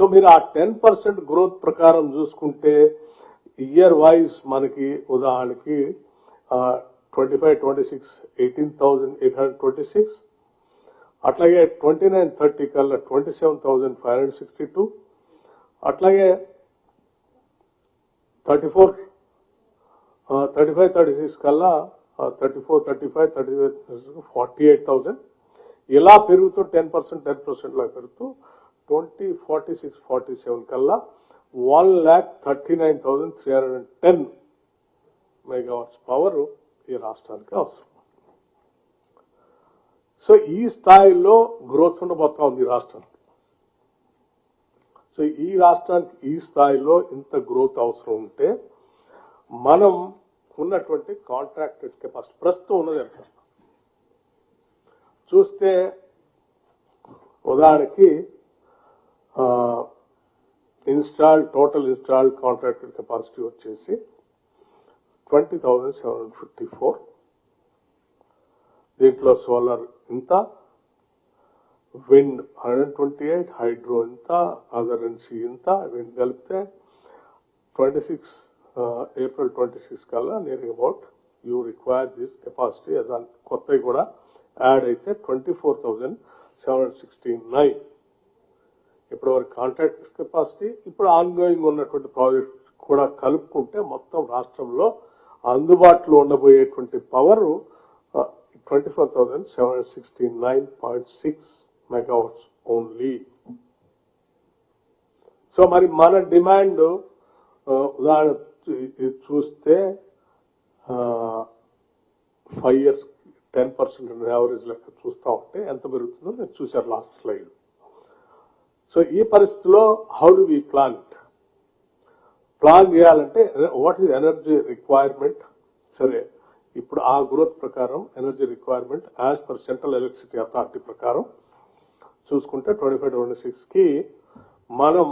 So మీరు ఆ ten percent growth ప్రకారం చూసుకుంటే ఇయర్ వైజ్ మనకి ఉదాహరణకి twenty five twenty six eighteen thousand eight hundred twenty six అట్లాగే ట్వంటీ నైన్ థర్టీ కల్లా twenty seven thousand five hundred sixty two అట్లాగే thirty four thirty five thirty six కల్లా thirty four thirty five thirty five forty eight thousand ఇలా పెరుగుతూ ten percent ten percent లా పెరుగుతూ twenty forty six forty seven కల్లా one lakh thirty nine thousand three hundred and ten megawatts power ఈ రాష్ట్రానికి అవసరం. So ఈ స్థాయిలో గ్రోత్ ఉండబోతా ఉంది ఈ రాష్ట్రానికి. సో ఈ రాష్ట్రానికి ఈ స్థాయిలో ఇంత గ్రోత్ అవసరం ఉంటే మనం ఉన్నటువంటి కాంట్రాక్టెడ్ కెపాసిటీ ప్రస్తుతం ఉన్నది ఎంత? చూస్తే ఉదాహరణకి install total install contracted capacity వచ్చేసి twenty thousand seven hundred fifty four. దీంట్లో సోలార్ ఇంత wind hundred twenty eight hydro ఇంత అదర్ ఎన్సీ ఇంత విండ్ కలిపితే twenty six April twenty six కల్లా near about you require this capacity as కొత్తవి కూడా add అయితే twenty four thousand seven hundred sixty nine. ఇప్పుడు వరకు కాంట్రాక్ట్ కెపాసిటీ ఇప్పుడు ఆన్గోయింగ్ ఉన్నటువంటి ప్రాజెక్ట్ కూడా కలుపుకుంటే మొత్తం రాష్ట్రంలో అందుబాటులో ఉండబోయేటువంటి power twenty four thousand seven hundred sixty nine point six megawatts only so మరి మన డిమాండ్ ఉదాహరణ చూస్తే five years ten percent average లెక్క చూస్తా ఉంటే ఎంత పెరుగుతుందో నేను చూశాను లాస్ట్ స్లైడ్ సో ఈ పరిస్థితిలో how do we plant plan చేయాలంటే వాట్ ఈస్ ఎనర్జీ రిక్వైర్మెంట్ సరే ఇప్పుడు ఆ గ్రోత్ ప్రకారం energy requirement as per central electricity authority ప్రకారం చూసుకుంటే ట్వంటీ ఫైవ్ ట్వంటీ సిక్స్కి మనం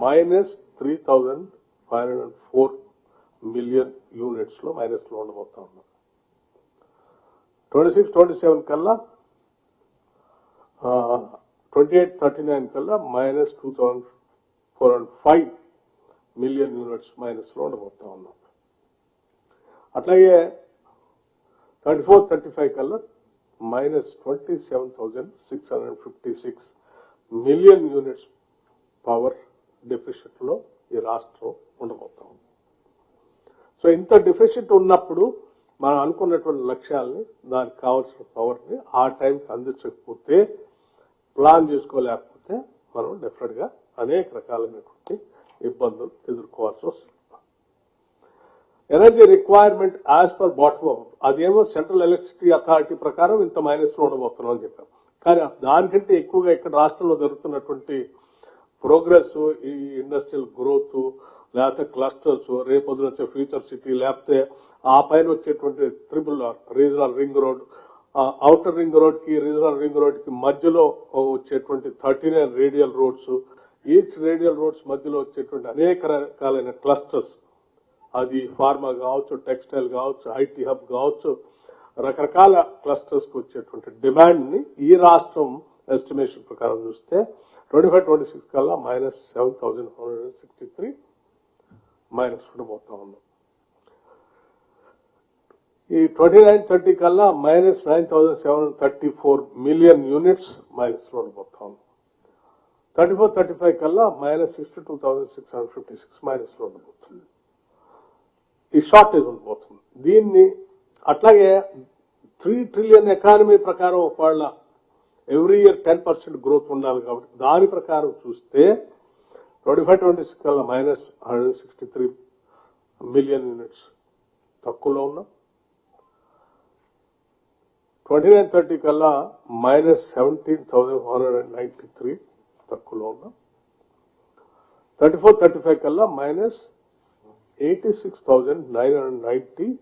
minus three thousand five hundred four million యూనిట్స్లో మైనస్లో ఉండబోతా ఉన్నాం. ట్వంటీ సిక్స్ ట్వంటీ సెవెన్ కల్లా ట్వంటీ ఎయిట్ థర్టీ నైన్ కల్లా minus two thousand four hundred five million units మైనస్లో ఉండబోతా ఉన్నాం. అట్లాగే థర్టీ ఫోర్ థర్టీ ఫైవ్ కల్లా minus twenty seven thousand six hundred fifty six million units power డెఫిషిట్లో ఈ రాష్ట్రం ఉండబోతా ఉంది. So ఇంత డెఫిషిట్ ఉన్నప్పుడు మనం అనుకున్నటువంటి లక్ష్యాలని దానికి కావాల్సిన పవర్ని ఆ టైంకి అందించకపోతే ప్లాన్ చేసుకోలేకపోతే మనం డెఫినెట్గా అనేక రకాలైనటువంటి ఇబ్బందులు ఎదుర్కోవాల్సి వస్తుంది. Energy requirement as per bottom up అదేమో సెంట్రల్ ఎలక్ట్రిసిటీ అథారిటీ ప్రకారం ఇంత మైనస్లో ఉండబోతున్నాం అని చెప్పాం. కానీ దానికంటే ఎక్కువగా ఇక్కడ రాష్ట్రంలో జరుగుతున్నటువంటి ప్రోగ్రెస్ ఈ ఇండస్ట్రియల్ గ్రోత్ లేకపోతే క్లస్టర్స్ రేపొద్దున వచ్చే ఫ్యూచర్ సిటీ లేకపోతే ఆ పైన వచ్చేటువంటి triple R regional ring road outer ring రోడ్కి రీజనల్ రింగ్ రోడ్కి మధ్యలో వచ్చేటువంటి thirty nine radial roads. Each radial roads మధ్యలో వచ్చేటువంటి అనేక రకాలైన క్లస్టర్స్. అది ఫార్మా కావచ్చు టెక్స్టైల్ కావచ్చు ఐటీ హబ్ కావచ్చు. రకరకాల క్లస్టర్స్కు వచ్చేటువంటి డిమాండ్ని ఈ రాష్ట్రం ఎస్టిమేషన్ ప్రకారం చూస్తే ట్వంటీ ఫైవ్ ట్వంటీ సిక్స్ కల్లా minus seven thousand hundred sixty three minus పోతా ఉన్నాం ఈ ట్వంటీ నైన్ థర్టీ కల్లా minus nine thousand seven thirty four million units మైనస్లో ఉండబోతా థర్టీ ఫోర్ థర్టీ ఫైవ్ కల్లా minus sixty two thousand six hundred fifty six మైనస్లో ఉండబోతుంది ఈ shortage ఉండిపోతుంది దీన్ని అట్లాగే త్రీ ట్రిలియన్ ఎకానమీ ప్రకారం ఒకవేళ every year ten percent growth ఉండాలి కాబట్టి దాని ప్రకారం చూస్తే ట్వంటీ ఫైవ్ ట్వంటీ సిక్స్ కల్లా minus hundred sixty three million units తక్కువలో ఉన్నాం. ట్వంటీ నైన్ థర్టీ కల్లా minus seventeen thousand one hundred and ninety three తక్కువలో ఉన్నాం. థర్టీ ఫోర్ థర్టీ ఫైవ్ కల్లా minus eighty six thousand nine hundred ninety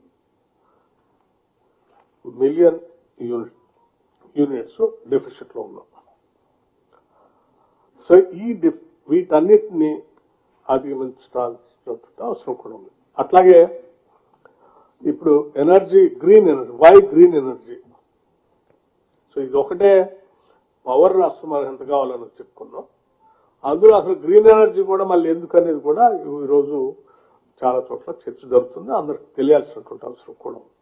million unit units డెఫిషిట్లో ఉన్నాం. So ఈ diff- వీటన్నిటిని అధిగమించాల్సిన అవసరం కూడా ఉంది. అట్లాగే ఇప్పుడు energy green energy why green energy so ఇది ఒకటే పవర్ రాష్ట్రం మనకు ఎంత కావాలని చెప్పుకున్నాం. అందులో అసలు గ్రీన్ ఎనర్జీ కూడా మళ్ళీ ఎందుకు అనేది కూడా ఈరోజు చాలా చోట్ల చర్చ జరుగుతుంది. అందరికి తెలియాల్సినటువంటి అవసరం కూడా ఉంది.